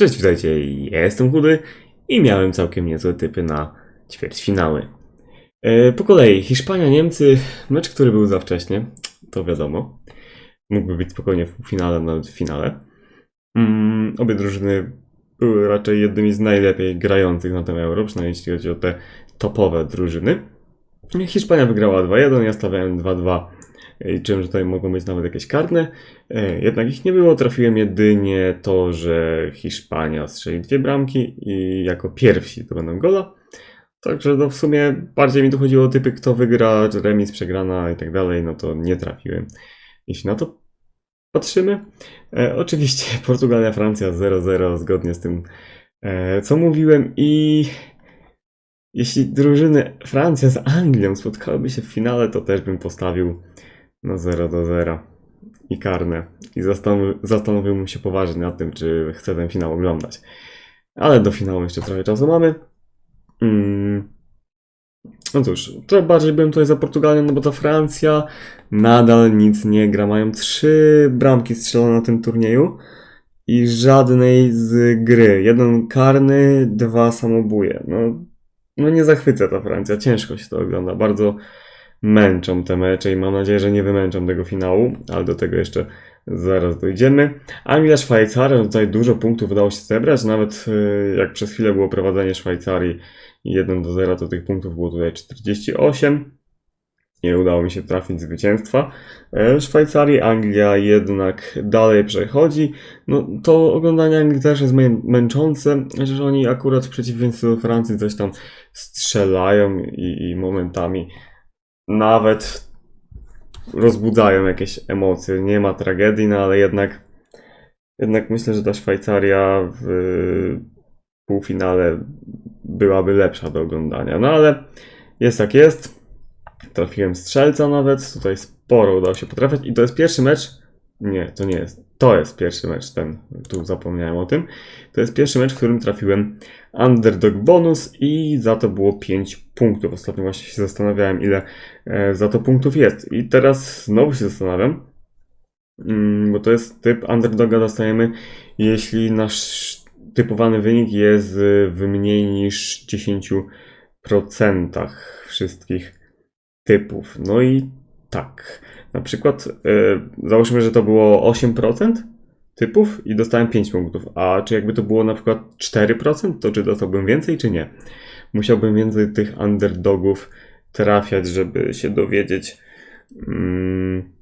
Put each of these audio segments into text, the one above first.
Cześć, witajcie, ja jestem Chudy i miałem całkiem niezłe typy na ćwierćfinały. E, po kolei, Hiszpania-Niemcy, mecz, który był za wcześnie, to wiadomo. Mógłby być spokojnie w półfinale, nawet w finale. Mm, obie drużyny były raczej jednymi z najlepiej grających na tym Euro, przynajmniej jeśli chodzi o te topowe drużyny. Hiszpania wygrała 2-1, ja stawiałem 2-2 Liczyłem, że tutaj mogą być nawet jakieś karne. E, jednak ich nie było. Trafiłem jedynie to, że Hiszpania strzeli dwie bramki i jako pierwsi to będą gola. Także no w sumie bardziej mi tu chodziło o typy, kto wygra, remis, przegrana i tak dalej, no to nie trafiłem. Jeśli na to patrzymy. E, oczywiście Portugalia, Francja 0-0 zgodnie z tym, e, co mówiłem i jeśli drużyny Francja z Anglią spotkałyby się w finale, to też bym postawił no 0 do 0 i karne. I zastanowi zastanowiłbym się poważnie nad tym, czy chcę ten finał oglądać. Ale do finału jeszcze trochę czasu mamy. Mm. No cóż, trochę bardziej byłem tutaj za Portugalią, no bo ta Francja nadal nic nie gra. Mają trzy bramki strzelone na tym turnieju i żadnej z gry. Jeden karny, dwa samobuje. No, no nie zachwyca ta Francja. Ciężko się to ogląda. Bardzo męczą te mecze i mam nadzieję, że nie wymęczą tego finału, ale do tego jeszcze zaraz dojdziemy. Anglia, Szwajcaria, tutaj dużo punktów udało się zebrać, nawet y, jak przez chwilę było prowadzenie Szwajcarii 1 do 0, to tych punktów było tutaj 48. Nie udało mi się trafić zwycięstwa. E, Szwajcarii, Anglia jednak dalej przechodzi. No to oglądanie Anglii też jest męczące, że oni akurat w przeciwieństwie do Francji coś tam strzelają i, i momentami nawet rozbudzają jakieś emocje. Nie ma tragedii, no ale jednak, jednak myślę, że ta Szwajcaria w półfinale byłaby lepsza do oglądania. No ale jest jak jest. Trafiłem strzelca nawet. Tutaj sporo udało się potrafiać. I to jest pierwszy mecz. Nie, to nie jest. To jest pierwszy mecz, ten, tu zapomniałem o tym. To jest pierwszy mecz, w którym trafiłem underdog bonus i za to było 5 punktów. Ostatnio właśnie się zastanawiałem, ile e, za to punktów jest. I teraz znowu się zastanawiam, mm, bo to jest typ underdoga dostajemy, jeśli nasz typowany wynik jest w mniej niż 10% wszystkich typów. No i tak. Na przykład yy, załóżmy, że to było 8% typów i dostałem 5 punktów. A czy jakby to było na przykład 4%, to czy dostałbym więcej, czy nie? Musiałbym więcej tych underdogów trafiać, żeby się dowiedzieć, mm,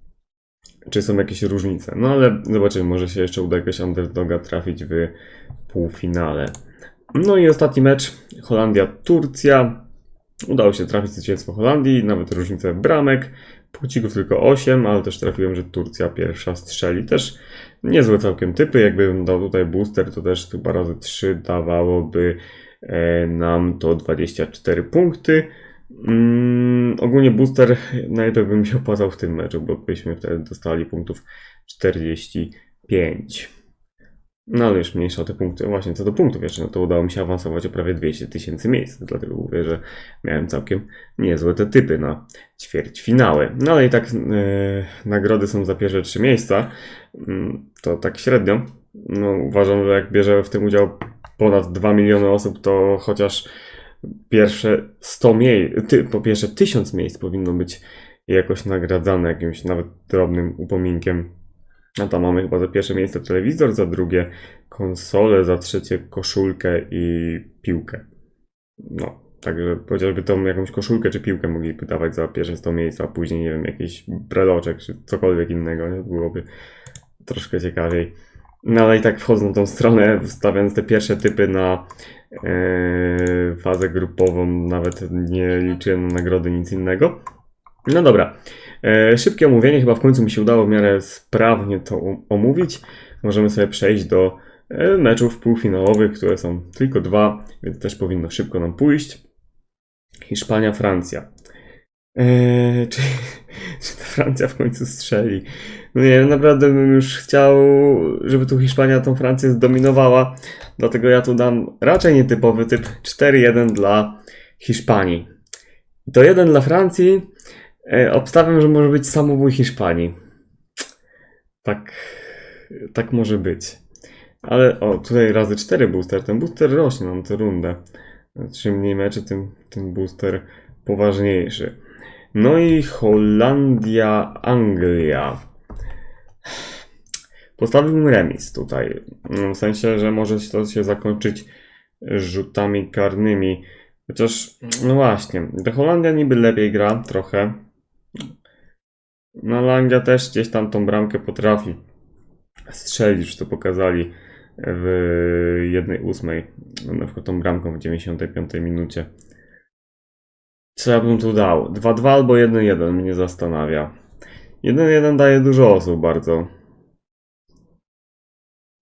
czy są jakieś różnice. No ale zobaczymy, może się jeszcze uda jakiegoś underdoga trafić w półfinale. No i ostatni mecz Holandia-Turcja. Udało się trafić zwycięstwo Holandii, nawet różnicę bramek. Punkcików tylko 8, ale też trafiłem, że Turcja pierwsza strzeli. Też niezłe całkiem typy. Jakbym dał tutaj booster, to też chyba razy 3 dawałoby e, nam to 24 punkty. Mm, ogólnie booster najlepiej bym się opłacał w tym meczu, bo byśmy wtedy dostali punktów 45. No ale już mniejsza o te punkty. Właśnie co do punktów jeszcze, no to udało mi się awansować o prawie 200 tysięcy miejsc. Dlatego mówię, że miałem całkiem niezłe te typy na ćwierćfinały. No ale i tak yy, nagrody są za pierwsze trzy miejsca. Yy, to tak średnio. No uważam, że jak bierze w tym udział ponad 2 miliony osób, to chociaż pierwsze 100 miejsc, po pierwsze 1000 miejsc powinno być jakoś nagradzane jakimś nawet drobnym upominkiem no tam mamy chyba za pierwsze miejsce telewizor, za drugie konsolę, za trzecie koszulkę i piłkę. No, także chociażby tą jakąś koszulkę czy piłkę mogliby dawać za pierwsze 100 miejsc, a później, nie wiem, jakiś breloczek czy cokolwiek innego, nie? Byłoby troszkę ciekawiej. No ale i tak wchodzę na tą stronę, wstawiając te pierwsze typy na e, fazę grupową, nawet nie liczyłem na nagrody, nic innego. No dobra. E, szybkie omówienie, chyba w końcu mi się udało w miarę sprawnie to omówić. Możemy sobie przejść do e, meczów półfinałowych, które są tylko dwa, więc też powinno szybko nam pójść. Hiszpania, Francja. Eee, czy, czy ta Francja w końcu strzeli? No nie, naprawdę bym już chciał, żeby tu Hiszpania tą Francję zdominowała. Dlatego ja tu dam raczej nietypowy typ 4-1 dla Hiszpanii. To jeden dla Francji. E, obstawiam, że może być samobój Hiszpanii. Tak, tak może być. Ale o, tutaj razy 4 booster. Ten booster rośnie nam tę rundę. Czym mniej meczy, tym, tym booster poważniejszy. No i Holandia, Anglia. Postawiłbym remis tutaj. W sensie, że może to się zakończyć rzutami karnymi. Chociaż, no właśnie, ta Holandia niby lepiej gra trochę. No ale Anglia też gdzieś tam tą bramkę potrafi strzelić, już to pokazali w jednej ósmej. No, na przykład tą bramką w 95 minucie. Co ja bym tu dał? 2-2 albo 1-1 mnie zastanawia. 1-1 daje dużo osób bardzo.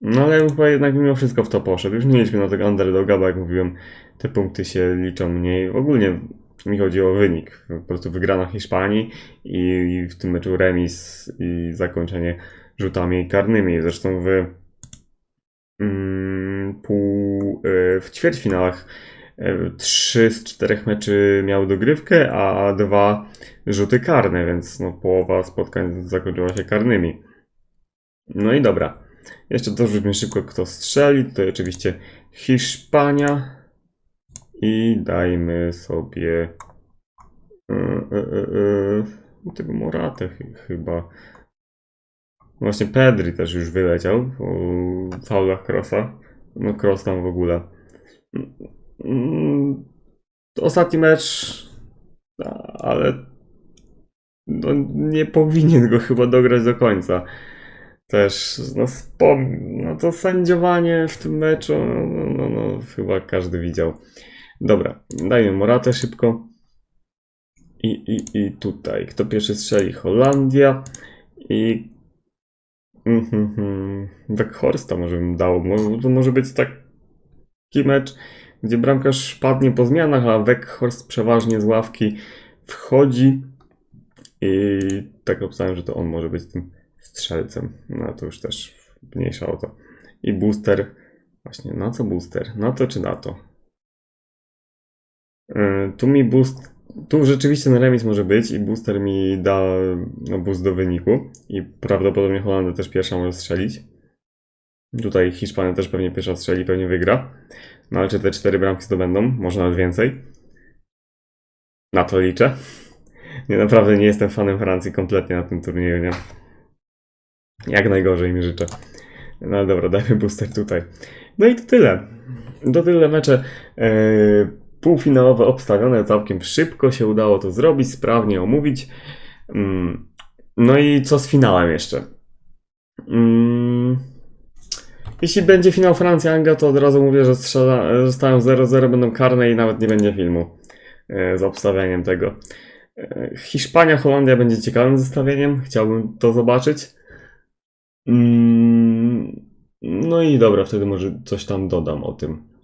No ale chyba jednak mimo wszystko w to poszedł. Już mieliśmy na tego underdoga, bo jak mówiłem, te punkty się liczą mniej. Ogólnie mi chodzi o wynik. Po prostu wygrana Hiszpanii i, w tym meczu remis i zakończenie rzutami karnymi. Zresztą w, mm, pół, e, w ćwierćfinałach e, trzy z czterech meczy miały dogrywkę, a dwa rzuty karne, więc no, połowa spotkań zakończyła się karnymi. No i dobra. Jeszcze dorzućmy szybko, kto strzeli. Tutaj oczywiście Hiszpania. I dajmy sobie e, e, e, tego Moratę chy- chyba. Właśnie Pedri też już wyleciał po faulach Krosa. No Kroos tam w ogóle. Mm, Ostatni mecz, ale no, nie powinien go chyba dograć do końca. Też, no, spom- no to sędziowanie w tym meczu, no, no, no, no chyba każdy widział. Dobra, dajmy Moratę szybko. I, i, I tutaj, kto pierwszy strzeli? Holandia. I. Weghorsta może bym dał. Mo- To może być taki mecz, gdzie bramkarz padnie po zmianach, a Weghorst przeważnie z ławki wchodzi. I tak obstałem, że to on może być tym strzelcem. No to już też mniejsza o to. I booster. Właśnie, na co booster? Na to czy na to? Yy, Tu mi boost. Tu rzeczywiście na remis może być i booster mi da no, boost do wyniku. I prawdopodobnie Holandia też pierwsza może strzelić. Tutaj Hiszpania też pewnie pierwsza strzeli, pewnie wygra. No ale czy te cztery bramki zdobędą? Może nawet więcej. Na to liczę. Nie, naprawdę nie jestem fanem Francji kompletnie na tym turnieju, nie? Jak najgorzej mi życzę. No ale dobra, dajmy booster tutaj. No i to tyle. To tyle mecze e, półfinałowe obstawione całkiem szybko się udało to zrobić, sprawnie omówić. Mm, No i co z finałem jeszcze? Mm, Jeśli będzie finał Francja-Anglia, to od razu mówię, że strzela, że stają 0-0, będą karne i nawet nie będzie filmu e, z obstawianiem tego. E, Hiszpania-Holandia będzie ciekawym zestawieniem, chciałbym to zobaczyć. Mm, No i dobra, wtedy może coś tam dodam o tym.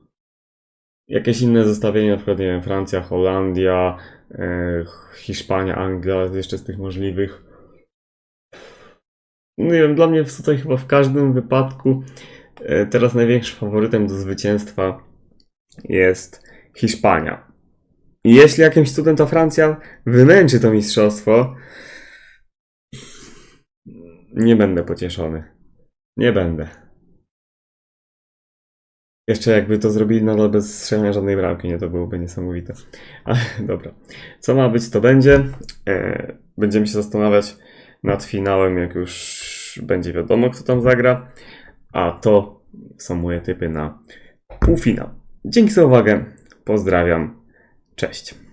Jakieś inne zestawienie, na przykład, nie wiem, Francja, Holandia, e, Hiszpania, Anglia, jeszcze z tych możliwych. No nie wiem, dla mnie tutaj chyba w każdym wypadku e, teraz największym faworytem do zwycięstwa jest Hiszpania. I jeśli jakimś cudem ta Francja wymęczy to mistrzostwo, nie będę pocieszony. Nie będę. Jeszcze jakby to zrobili nadal bez strzelania żadnej bramki, nie to byłoby niesamowite. Ale dobra. Co ma być, to będzie. E, będziemy się zastanawiać nad finałem, jak już będzie wiadomo, kto tam zagra. A to są moje typy na półfinał. Dzięki za uwagę. Pozdrawiam. Cześć.